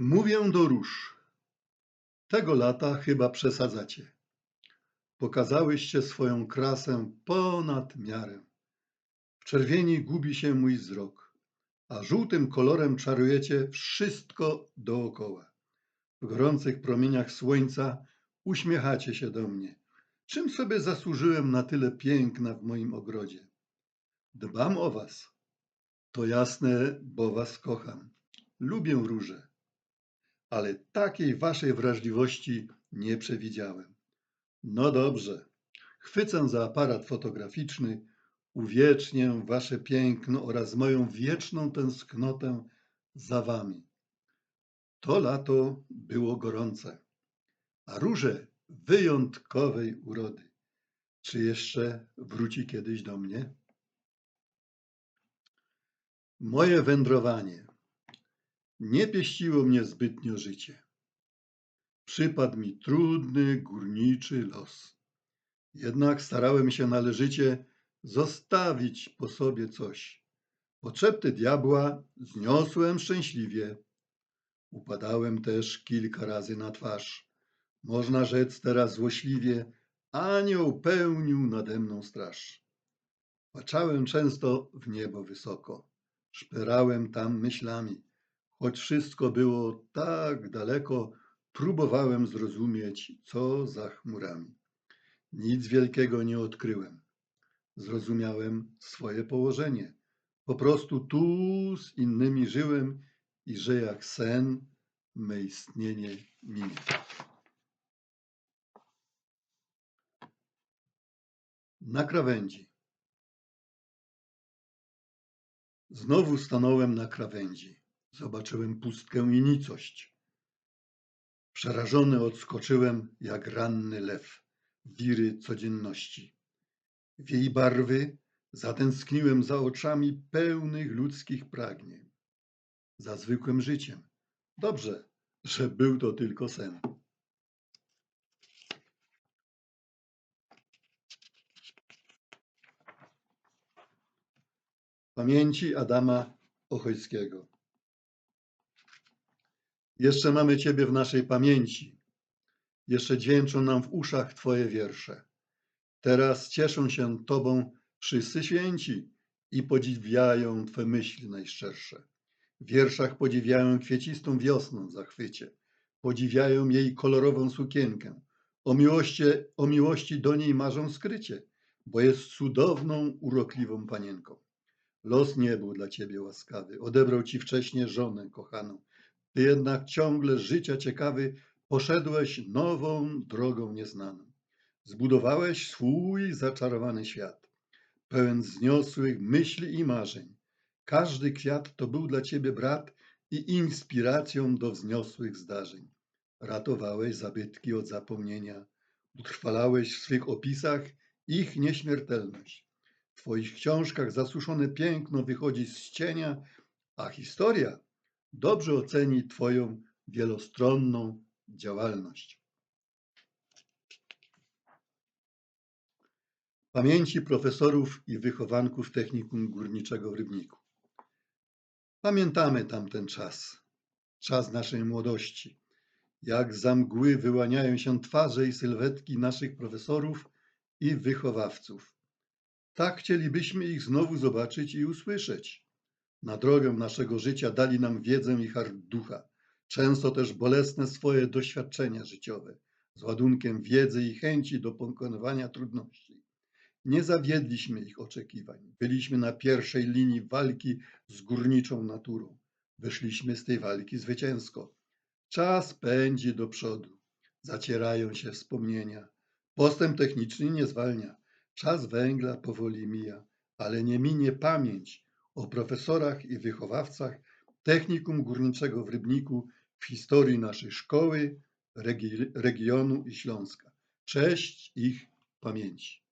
Mówię do róż. Tego lata chyba przesadzacie. Pokazałyście swoją krasę ponad miarę. W czerwieni gubi się mój wzrok, a żółtym kolorem czarujecie wszystko dookoła. W gorących promieniach słońca uśmiechacie się do mnie. Czym sobie zasłużyłem na tyle piękna w moim ogrodzie? Dbam o was. To jasne, bo was kocham. Lubię róże ale takiej waszej wrażliwości nie przewidziałem. No dobrze, chwycę za aparat fotograficzny, uwiecznię wasze piękno oraz moją wieczną tęsknotę za wami. To lato było gorące, a róże wyjątkowej urody. Czy jeszcze wróci kiedyś do mnie? Moje wędrowanie nie pieściło mnie zbytnio życie. Przypadł mi trudny, górniczy los. Jednak starałem się należycie zostawić po sobie coś. Potrzepty diabła zniosłem szczęśliwie. Upadałem też kilka razy na twarz. Można rzec teraz złośliwie, anioł pełnił nade mną straż. Patrzałem często w niebo wysoko, szperałem tam myślami. Choć wszystko było tak daleko, próbowałem zrozumieć, co za chmurami. Nic wielkiego nie odkryłem. Zrozumiałem swoje położenie. Po prostu tu z innymi żyłem i że jak sen me istnienie minie. Na krawędzi. Znowu stanąłem na krawędzi. Zobaczyłem pustkę i nicość. Przerażony odskoczyłem jak ranny lew wiry codzienności. W jej barwy zatęskniłem za oczami pełnych ludzkich pragnień, za zwykłym życiem. Dobrze, że był to tylko sen. Pamięci Adama Ochojskiego. Jeszcze mamy Ciebie w naszej pamięci. Jeszcze dźwięczą nam w uszach Twoje wiersze. Teraz cieszą się Tobą wszyscy święci i podziwiają Twe myśli najszczersze. W wierszach podziwiają kwiecistą wiosną w zachwycie. Podziwiają jej kolorową sukienkę. O miłości, o miłości do niej marzą skrycie, bo jest cudowną, urokliwą panienką. Los nie był dla ciebie łaskawy, odebrał ci wcześniej żonę kochaną, ty jednak ciągle życia ciekawy poszedłeś nową drogą nieznaną. Zbudowałeś swój zaczarowany świat, pełen wzniosłych myśli i marzeń. Każdy kwiat to był dla ciebie brat i inspiracją do wzniosłych zdarzeń. Ratowałeś zabytki od zapomnienia, utrwalałeś w swych opisach ich nieśmiertelność. W twoich książkach zasuszone piękno wychodzi z cienia, a historia dobrze oceni Twoją wielostronną działalność. Pamięci profesorów i wychowanków Technikum Górniczego w Rybniku. Pamiętamy tamten czas, czas naszej młodości, jak za mgły wyłaniają się twarze i sylwetki naszych profesorów i wychowawców. Tak chcielibyśmy ich znowu zobaczyć i usłyszeć. Na drogę naszego życia dali nam wiedzę i hart ducha, często też bolesne swoje doświadczenia życiowe, z ładunkiem wiedzy i chęci do pokonywania trudności. Nie zawiedliśmy ich oczekiwań. Byliśmy na pierwszej linii walki z górniczą naturą. Wyszliśmy z tej walki zwycięsko. Czas pędzi do przodu. Zacierają się wspomnienia. Postęp techniczny nie zwalnia. Czas węgla powoli mija, ale nie minie pamięć o profesorach i wychowawcach Technikum Górniczego w Rybniku w historii naszej szkoły, regionu i Śląska. Cześć ich pamięci.